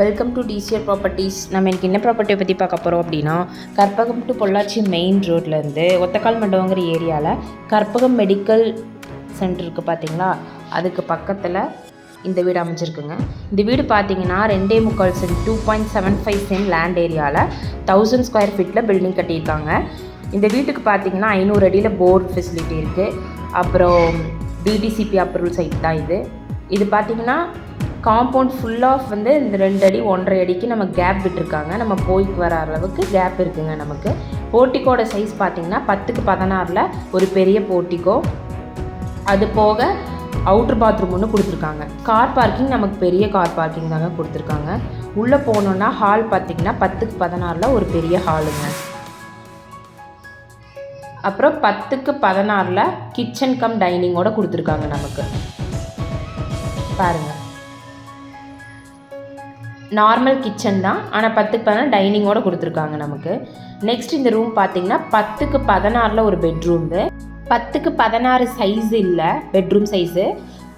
Welcome to TCR properties நம்ம எனக்கு என்ன ப்ராப்பர்ட்டியை பற்றி பார்க்க போகிறோம் அப்படின்னா கற்பகம் டு பொள்ளாச்சி மெயின் ரோட்லேருந்து ஒத்தக்கால் மண்டபங்கிற ஏரியாவில் கற்பகம் மெடிக்கல் சென்டர் இருக்குது பார்த்தீங்களா அதுக்கு பக்கத்தில் இந்த வீடு அமைஞ்சிருக்குங்க. இந்த வீடு பார்த்தீங்கன்னா ரெண்டே முக்கால் cent two point seven five cent land ஏரியாவில் தௌசண்ட் ஸ்கொயர் ஃபீட்டில் பில்டிங் கட்டியிருக்காங்க. இந்த வீட்டுக்கு பார்த்தீங்கன்னா ஐநூறு அடியில் போர்டு ஃபெசிலிட்டி இருக்குது அப்புறம் டிடிசிபி அப்ரூவல் சைட் தான் இது. இது பார்த்தீங்கன்னா காம்பவுண்ட் ஃபுல் ஆஃப் வந்து இந்த ரெண்டு அடி ஒன்றரை அடிக்கு நம்ம கேப் விட்டுருக்காங்க. நம்ம போய்க்கு வர அளவுக்கு கேப் இருக்குங்க நமக்கு. போர்ட்டிக்கோட சைஸ் பார்த்தீங்கன்னா பத்துக்கு பதினாறில் ஒரு பெரிய போர்ட்டிக்கோ அது போக அவுட்ரு பாத்ரூம் ஒன்று கொடுத்துருக்காங்க. கார் பார்க்கிங் நமக்கு பெரிய கார் பார்க்கிங் தாங்க கொடுத்துருக்காங்க. உள்ளே போனோன்னா ஹால் பார்த்திங்கன்னா பத்துக்கு பதினாறில் ஒரு பெரிய ஹாலுங்க அப்புறம் பத்துக்கு பதினாறில் கிச்சன் கம் டைனிங்கோட கொடுத்துருக்காங்க நமக்கு. பாருங்கள் நார்மல் கிச்சன் தான். ஆனால் பத்துக்கு பதினாறு டைனிங்கோட கொடுத்துருக்காங்க நமக்கு. நெக்ஸ்ட் இந்த ரூம் பார்த்தீங்கன்னா பத்துக்கு பதினாறில் ஒரு பெட்ரூம்பு பத்துக்கு பதினாறு சைஸ் இல்லை பெட்ரூம் சைஸு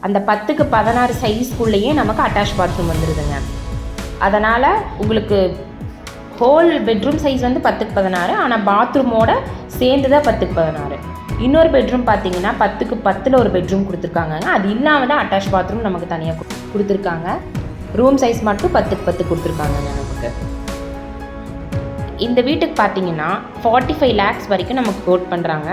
அந்த பத்துக்கு பதினாறு சைஸ்க்குள்ளேயே நமக்கு அட்டாச் பாத்ரூம் வந்துடுதுங்க அதனால் உங்களுக்கு ஹோல் பெட்ரூம் சைஸ் வந்து பத்துக்கு பதினாறு ஆனால் பாத்ரூமோட சேர்ந்து தான் பத்துக்கு பதினாறு. இன்னொரு பெட்ரூம் பார்த்தீங்கன்னா பத்துக்கு பத்தில் ஒரு பெட்ரூம் கொடுத்துருக்காங்க அது இல்லாமல் தான் அட்டாச் பாத்ரூம் நமக்கு தனியாக கொடுத்துருக்காங்க. ரூம் சைஸ் மட்டும் பத்துக்கு பத்து கொடுத்துருக்காங்கங்க நமக்கு இந்த வீட்டுக்கு பார்த்தீங்கன்னா ஃபார்ட்டி ஃபைவ் லேக்ஸ் வரைக்கும் நமக்கு கோட் பண்ணுறாங்க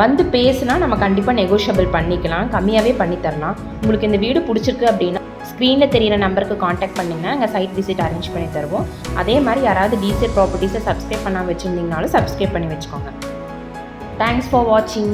வந்து பேசுனா நம்ம கண்டிப்பாக நெகோஷியபிள் பண்ணிக்கலாம் கம்மியாகவே பண்ணித்தரலாம் உங்களுக்கு இந்த வீடு பிடிச்சிருக்கு அப்படின்னா ஸ்க்ரீனில் தெரியிற நம்பருக்கு காண்டாக்ட் பண்ணுங்கள் அங்கே சைட் விசிட் அரேஞ்ச் பண்ணி தருவோம். அதே மாதிரி யாராவது டிசிஎல் ப்ராப்பர்ட்டிஸை சப்ஸ்கிரைப் பண்ணாமல் வச்சுருந்தீங்கனாலும் சப்ஸ்கிரைப் பண்ணி வச்சுக்கோங்க. தேங்க்ஸ் ஃபார் வாட்சிங்